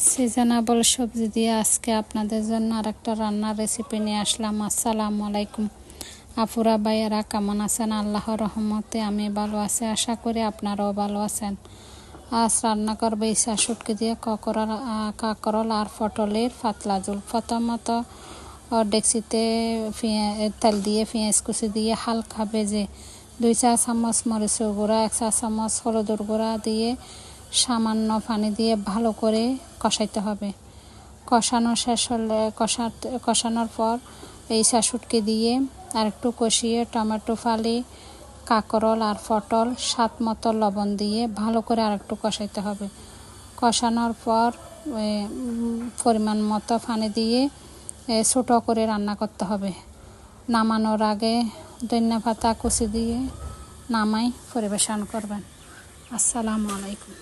সিজনাবল সবজি দিয়ে আজকে আপনাদের জন্য আর একটা রান্নার রেসিপি নিয়ে আসলাম। আসসালামু আলাইকুম। আপুরা, ভাইয়েরা, কেমন আছেন? আল্লাহর রহমতে আমি ভালো আছি। আশা করি আপনারাও ভালো আছেন। আজ রান্না করবে ইসা শুটকি দিয়ে ককরল কাকরল আর পটলের পাতলা ঝোল। প্রথমত পেঁয়া- তেল দিয়ে পেঁয়াজ কুচি দিয়ে হালকা ভেজে দুই চা চামচ মরিচের গুঁড়া, এক চা চামচ হলুদের গুঁড়া দিয়ে সামান্য পানি দিয়ে ভালো করে কষাইতে হবে। কষানো শেষ হলে কষা কষানোর পর এই শাশুটকে দিয়ে আর একটু কষিয়ে টমেটো, ফালি, কাকরল আর পটল স্বাদ মতো লবণ দিয়ে ভালো করে আর একটু কষাইতে হবে। কষানোর পর পরিমাণ মতো পানি দিয়ে ছোটো করে রান্না করতে হবে। নামানোর আগে ধনিয়া পাতা কুচি দিয়ে নামাই, পরিবেশন করবেন। আসসালামু আলাইকুম।